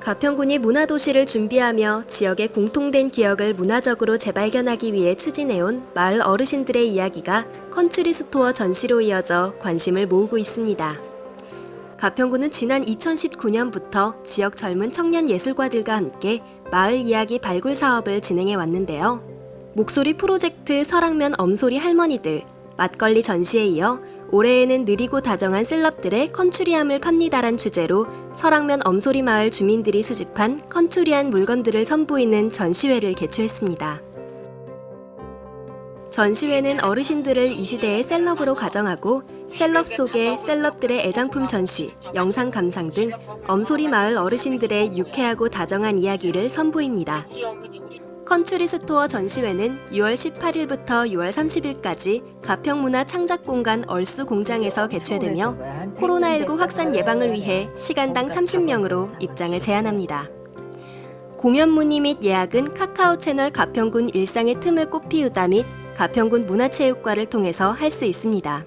가평군이 문화도시를 준비하며 지역의 공통된 기억을 문화적으로 재발견하기 위해 추진해온 마을 어르신들의 이야기가 컨츄리 스토어 전시로 이어져 관심을 모으고 있습니다. 가평군은 지난 2019년부터 지역 젊은 청년 예술가들과 함께 마을 이야기 발굴 사업을 진행해 왔는데요. 목소리 프로젝트 설악면 엄소리 할머니들, 막걸리 전시에 이어 올해에는 느리고 다정한 셀럽들의 컨츄리함을 팝니다란 주제로 설악면 엄소리 마을 주민들이 수집한 컨츄리한 물건들을 선보이는 전시회를 개최했습니다. 전시회는 어르신들을 이 시대의 셀럽으로 가정하고 셀럽 속의 셀럽들의 애장품 전시, 영상 감상 등 엄소리 마을 어르신들의 유쾌하고 다정한 이야기를 선보입니다. 컨츄리 스토어 전시회는 6월 18일부터 6월 30일까지 가평문화 창작공간 얼수 공장에서 개최되며 코로나19 확산 예방을 위해 시간당 30명으로 입장을 제한합니다. 공연 문의 및 예약은 카카오 채널 가평군 일상의 틈을 꽃 피우다 및 가평군 문화체육과를 통해서 할 수 있습니다.